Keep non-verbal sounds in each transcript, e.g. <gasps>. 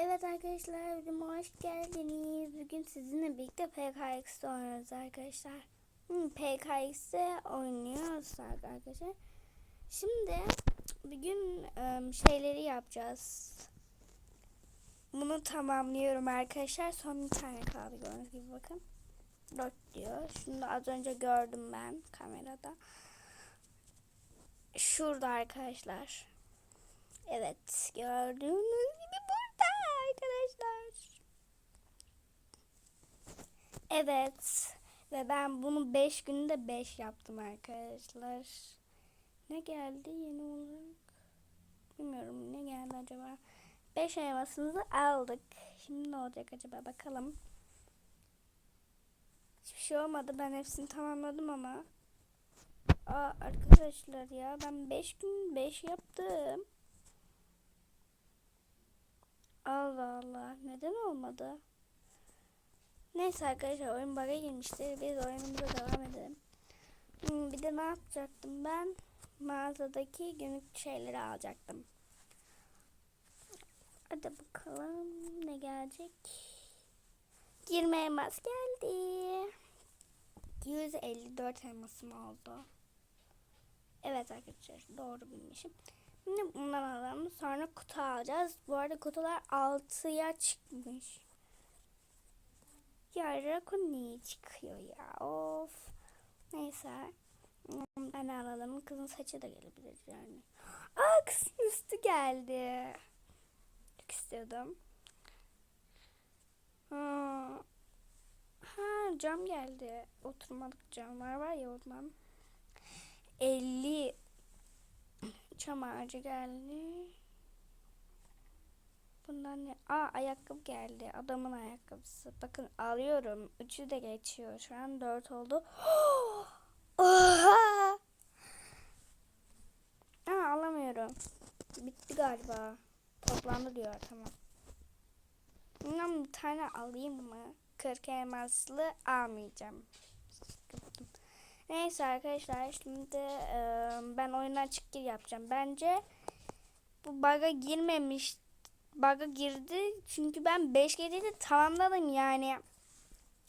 Evet arkadaşlar videoma hoş geldiniz. Bugün sizinle birlikte PKX'de oynuyoruz arkadaşlar. Hmm, PKX'de oynuyoruz arkadaşlar. Şimdi bugün şeyleri yapacağız. Bunu tamamlıyorum arkadaşlar. Son bir tane kaldı gördüğünüz gibi bakın. 4 diyor. Şunu da az önce gördüm ben kamerada. Şurada arkadaşlar. Evet gördüğünüz gibi burada arkadaşlar. Evet ve ben bunu 5 günde 5 yaptım arkadaşlar. Ne geldi yeni olarak? Bilmiyorum ne geldi acaba. 5 elmasımızı aldık. Şimdi ne olacak acaba bakalım. Hiçbir şey olmadı. Ben hepsini tamamladım ama. Aa arkadaşlar ya ben 5 gün 5 yaptım. Allah Allah. Neden olmadı? Neyse arkadaşlar oyun bug'a girmiştir. Biz oyunumuza devam edelim. Hmm, bir de ne yapacaktım ben? Mağazadaki günlük şeyleri alacaktım. Hadi bakalım ne gelecek. 20 elmas geldi. 154 elmasım oldu. Evet arkadaşlar doğru bilmişim. Şimdi bundan alalım. Sonra kutu alacağız. Bu arada kutular 6'ya çıkmış. Ya Rakun niye çıkıyor ya? Of. Neyse. Ben alalım. Kızın saçı da gelebilir yani. Aa kızın üstü geldi. Çok istiyordum. Ha, ha cam geldi. Oturmalık camlar var ya ondan. Çam ağacı geldi. Bundan ne? Aa ayakkabı geldi. Adamın ayakkabısı. Bakın alıyorum. Üçü de geçiyor. Şu an dört oldu. <gasps> Oha! Aa alamıyorum. Bitti galiba. Toplandı diyor. Tamam. Bundan bir tane alayım mı? 40 elmaslı almayacağım. Neyse arkadaşlar şimdi e, ben oyundan çık gir yapacağım. Bence bu bug'a girmemiş. Bug'a girdi. Çünkü ben 5 gecede tamamladım yani.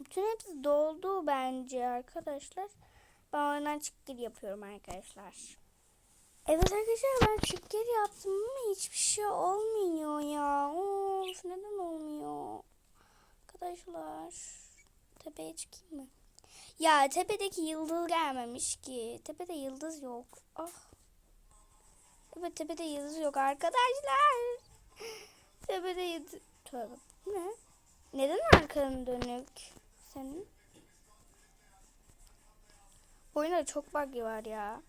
Bütün hepsi doldu bence arkadaşlar. Ben oyundan çık gir yapıyorum arkadaşlar. Evet arkadaşlar ben çık gir yaptım ama hiçbir şey olmuyor ya. Of neden olmuyor? Arkadaşlar tepeye çıkayım mı? Ya tepedeki yıldız gelmemiş ki. Tepede yıldız yok. Ah. Evet tepede yıldız yok arkadaşlar. Tepede yıldız. Ne? Neden arkanın dönük? Senin? Oyunda çok bug var ya.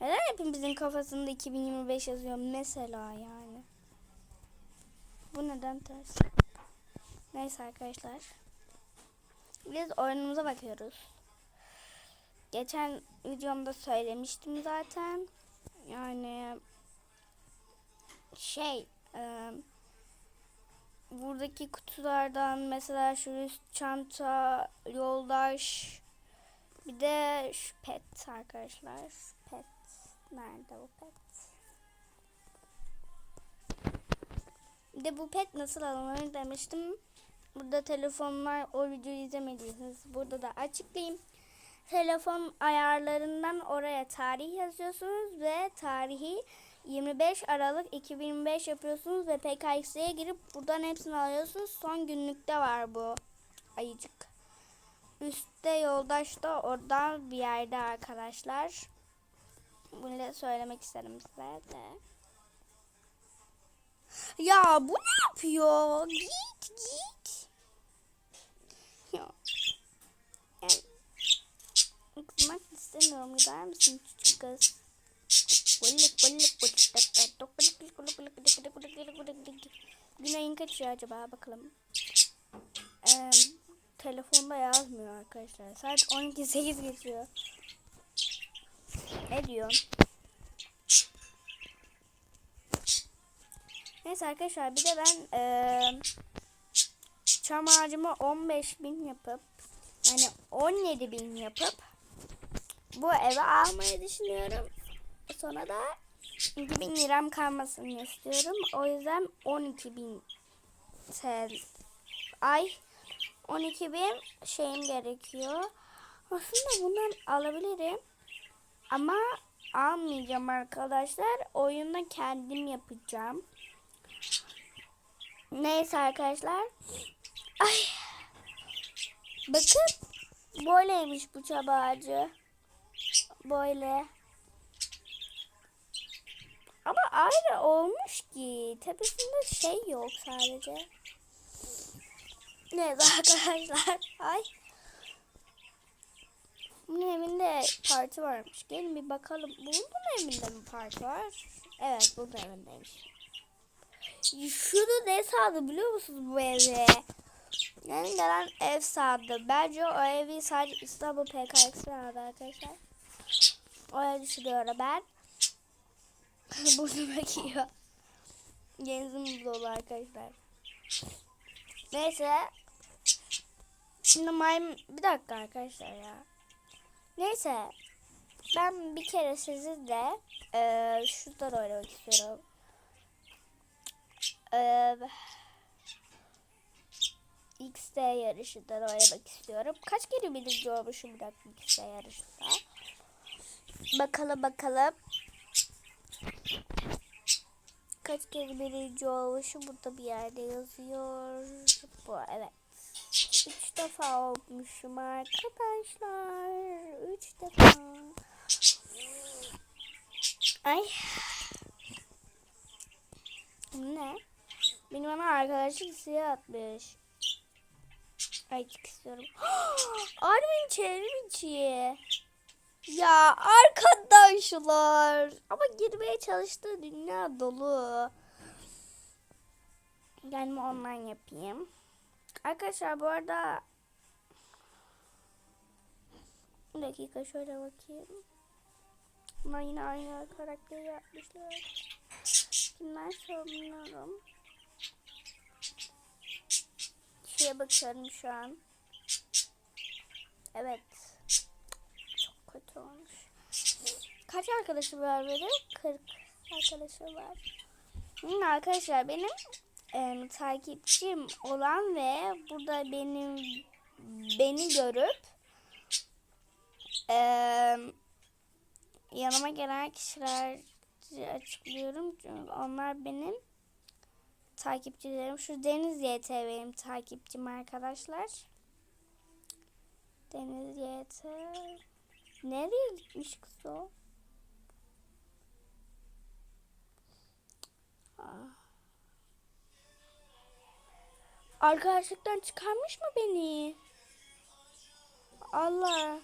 Neden hepimizin kafasında 2025 yazıyor mesela yani? Bu neden ters? Neyse arkadaşlar. Biz oyunumuza bakıyoruz. Geçen videomda söylemiştim zaten. Yani şey e, buradaki kutulardan mesela şu üst çanta, yoldaş bir de şu pet arkadaşlar. Pet. Nerede o pet? Bir de bu pet nasıl alınır demiştim. Burada telefonlar o videoyu izlemediyseniz burada da açıklayayım. Telefon ayarlarından oraya tarih yazıyorsunuz ve tarihi 25 Aralık 2025 yapıyorsunuz ve PKX'ye girip buradan hepsini alıyorsunuz. Son günlükte var bu ayıcık. Üstte yoldaş da oradan bir yerde arkadaşlar. Bunu da söylemek isterim size de. Ya bu ne yapıyor? Git git. Gider misin küçük kız? Günayın kaçıyor acaba bakalım. Ee, telefonda yazmıyor arkadaşlar. Saat 12.08 geçiyor. Ne diyor? Neyse arkadaşlar bir de ben e, çam ağacımı 15 bin yapıp yani 17 bin yapıp bu eve almayı düşünüyorum. Sonra da 2000 liram kalmasını istiyorum. O yüzden 12.000 TL ay 12.000 şeyim gerekiyor. Aslında bundan alabilirim. Ama almayacağım arkadaşlar. Oyunda kendim yapacağım. Neyse arkadaşlar. Ay. Bakın. Böyleymiş bu çaba ağacı. Böyle. Ama ayrı olmuş ki. Tepesinde şey yok sadece. Neyse arkadaşlar. Ay. Bunun evinde parti varmış. Gelin bir bakalım. Bunun evinde mi parti var? Evet bunun evindeymiş. Şunu ne sandı biliyor musunuz bu evi? Yani gelen ev sandı. Bence o evi sadece İstanbul PKX'de aldı arkadaşlar. Öyle düşünüyorum ben. Burnuma giyiyor. Genzim dolu arkadaşlar. Neyse. Şimdi maymun... Bir dakika arkadaşlar ya. Neyse. Ben bir kere sizinle e, şuradan oynamak istiyorum. E, XD yarışından oynamak istiyorum. Kaç kere birinci olmuşum bir dakika XD yarışında. Bakalım bakalım. Kaç kere birinci olmuşum burada bir yerde yazıyor. Bu evet. Üç defa olmuşum arkadaşlar. Üç defa. Ay. Ne? Benim ana arkadaşım siyah atmış. Ay çok istiyorum. <gasps> Armin çevrim içi. Ya arkadaşlar. Ama girmeye çalıştığı dünya dolu. Gelme online yapayım. Arkadaşlar bu arada bir dakika şöyle bakayım. Bunlar yine aynı karakteri yapmışlar. Kimler sormuyorum. Şeye bakıyorum şu an. Evet. Kötü olmuş. Kaç arkadaşım var benim? 40 arkadaşım var. Hı, arkadaşlar benim e, takipçim olan ve burada benim beni görüp e, yanıma gelen kişiler açıklıyorum çünkü onlar benim takipçilerim. Şu Deniz YT benim takipçim arkadaşlar. Deniz YT nereye gitmiş kız o? Ah. Arkadaşlıktan çıkarmış mı beni? Allah.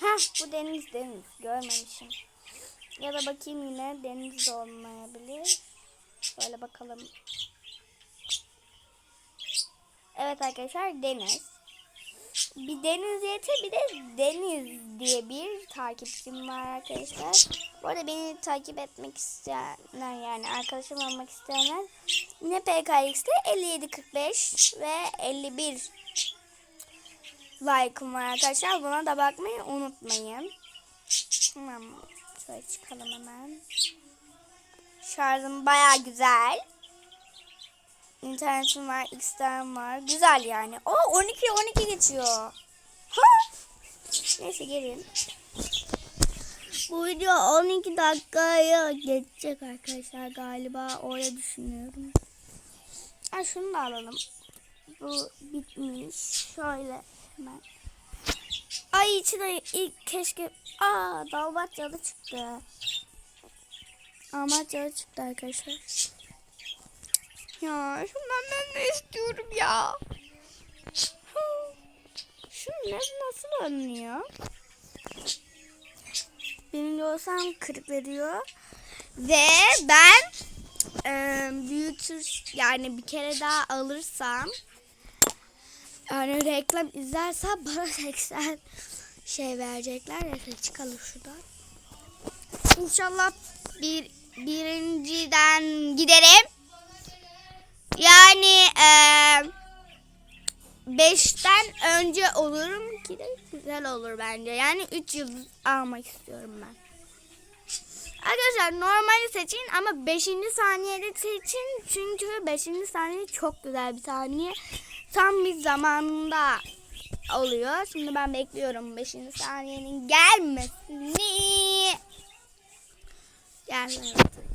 Ha bu deniz deniz görmemişim. Ya da bakayım yine deniz de olmayabilir. Şöyle bakalım. Evet arkadaşlar deniz. Bir deniz yete bir de deniz diye bir takipçim var arkadaşlar. Bu arada beni takip etmek isteyenler yani arkadaşım olmak isteyenler yine PKX'de 5745 ve 51 like'ım var arkadaşlar. Buna da bakmayı unutmayın. Tamam. Şöyle çıkalım hemen. Şarjım baya güzel. İnternetim var, X'ten var. Güzel yani. O 12 12 geçiyor. Ha! Neyse gelin. Bu video 12 dakikaya geçecek arkadaşlar galiba. Öyle düşünüyorum. Ha şunu da alalım. Bu bitmiş. Şöyle hemen. Ay içine ilk keşke... Aa Dalmatyalı çıktı. Dalmatyalı çıktı arkadaşlar. Ya şundan ben de istiyorum ya. Şunu ne, nasıl önlüyor? Benim olsam 40 veriyor. Ve ben e, büyütür yani bir kere daha alırsam yani reklam izlersem <laughs> bana 80 şey verecekler. Neyse çıkalım şuradan. İnşallah bir birinciden giderim. Yani e, 5'ten önce olurum ki de güzel olur bence. Yani 3 yıldız almak istiyorum ben. Arkadaşlar normali seçin ama 5. saniyede seçin. Çünkü 5. saniye çok güzel bir saniye. Tam bir zamanında oluyor. Şimdi ben bekliyorum 5. saniyenin gelmesini. Arkadaşlar.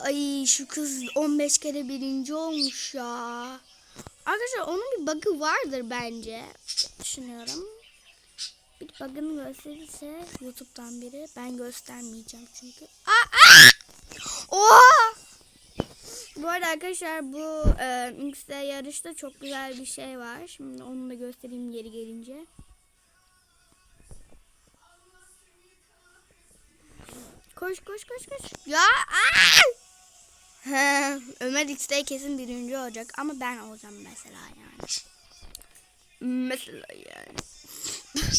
Ay şu kız 15 kere birinci olmuş ya. Arkadaşlar onun bir bug'ı vardır bence. Düşünüyorum. Bir bug'ını gösterirse YouTube'dan biri. Ben göstermeyeceğim çünkü. Aa, aa! Oha! Bu arada arkadaşlar bu e, X'de yarışta çok güzel bir şey var. Şimdi onu da göstereyim geri gelince. Koş koş koş koş. Ya aa! Ömer X'de kesin birinci olacak ama ben olacağım mesela yani. Mesela yani. <laughs>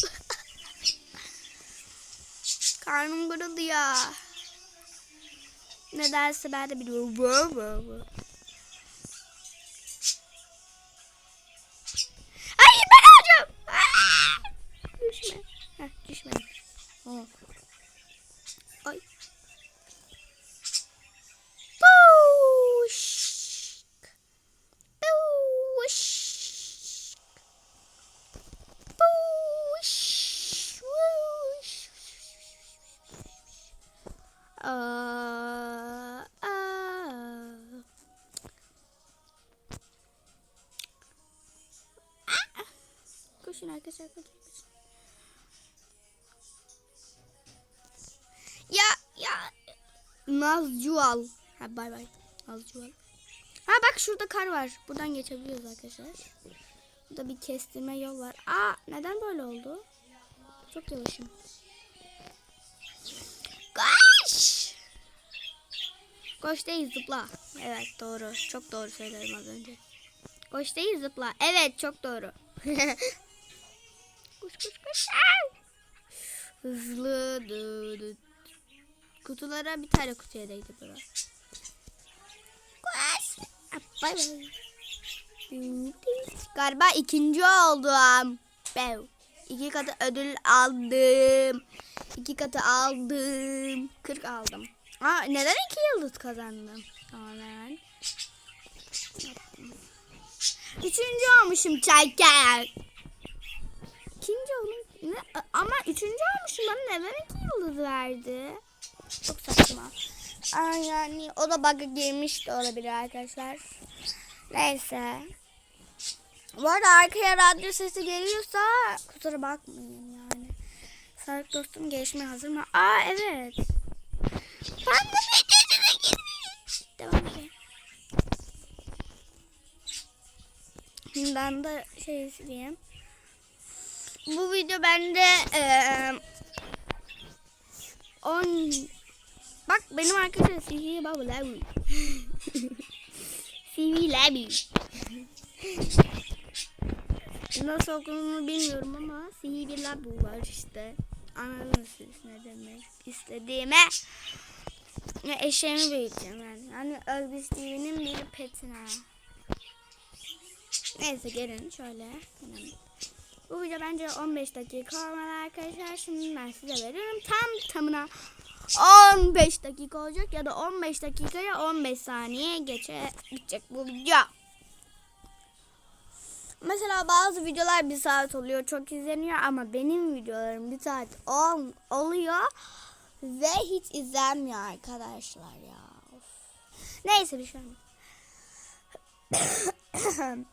Karnım kırıldı ya. Nedense ben de biliyorum. Aa, aa. Koşun arkadaşlar koşun. Ya ya Nazcual. Ha bay bay. Nazcual. Ha bak şurada kar var. Buradan geçebiliyoruz arkadaşlar. Burada bir kestirme yol var. Aa neden böyle oldu? Çok yavaşım. Koş! Koş değil zıpla. Evet doğru. Çok doğru söyledim az önce. Koş değil zıpla. Evet çok doğru. <laughs> koş koş koş. Hızlı. Dı, dı. Kutulara bir tane kutuya değdi bura. Koş. Bay bay. Galiba ikinci oldum. Bev. İki katı ödül aldım. İki katı aldım. 40 aldım. Aa, neden iki yıldız kazandım? Tamamen. Üçüncü olmuşum çayker. İkinci oldum. Ne? Ama üçüncü olmuşum. Bana neden iki yıldız verdi? Çok saçma. Aa, yani o da bug'a girmiş de olabilir arkadaşlar. Neyse. Bu arada arkaya radyo sesi geliyorsa kusura bakmayın yani. Sağlık dostum gelişmeye hazır mı? Aa evet. Ben de videosuna girmiş. Devam edelim. Şimdiden de şey sileyim. Bu video bende eee 10 Bak benim arkadaşlar sihirli baba Larry. Sihirli Larry. Nasıl okunduğunu bilmiyorum ama sihirli labu var işte. Anladınız siz ne demek istediğime. Eşeğimi büyüteceğim yani. Yani Özgür TV'nin bir petine. Neyse gelin şöyle. Bu video bence 15 dakika olmalı arkadaşlar. Şimdi ben size veriyorum. Tam tamına 15 dakika olacak ya da 15 dakikaya 15 saniye geçe bitecek bu video. Mesela bazı videolar bir saat oluyor çok izleniyor ama benim videolarım bir saat ol, oluyor ve hiç izlenmiyor arkadaşlar ya. Of. Neyse bir şey olmaz. <coughs>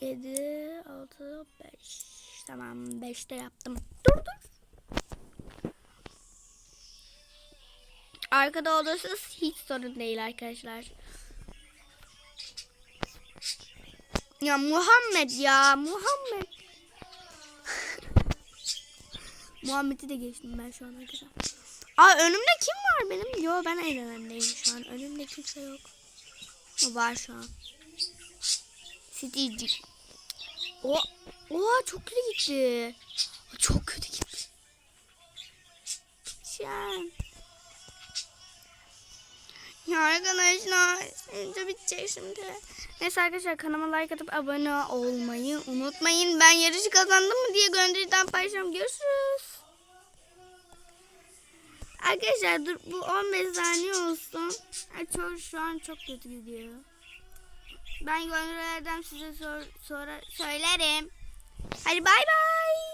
Yedi, altı, beş. Tamam, beşte yaptım. Dur dur. Arkada olursanız hiç sorun değil arkadaşlar. Ya Muhammed ya Muhammed. Muhammed'i de geçtim ben şu an arkadaşlar. Aa önümde kim var benim? Yo ben en öndeyim şu an. Önümde kimse yok. O var şu an. City'ci. O, oha çok kötü gitti. Çok kötü gitti. Şu an. Ya arkadaşlar önce bitecek şimdi. Neyse arkadaşlar kanalıma like atıp abone olmayı unutmayın. Ben yarışı kazandım mı diye gönderiden paylaşacağım. Görüşürüz. Arkadaşlar dur bu 15 saniye olsun. Çok, şu an çok kötü gidiyor. Ben gönderlerden size sor, sonra söylerim. Hadi bay bay.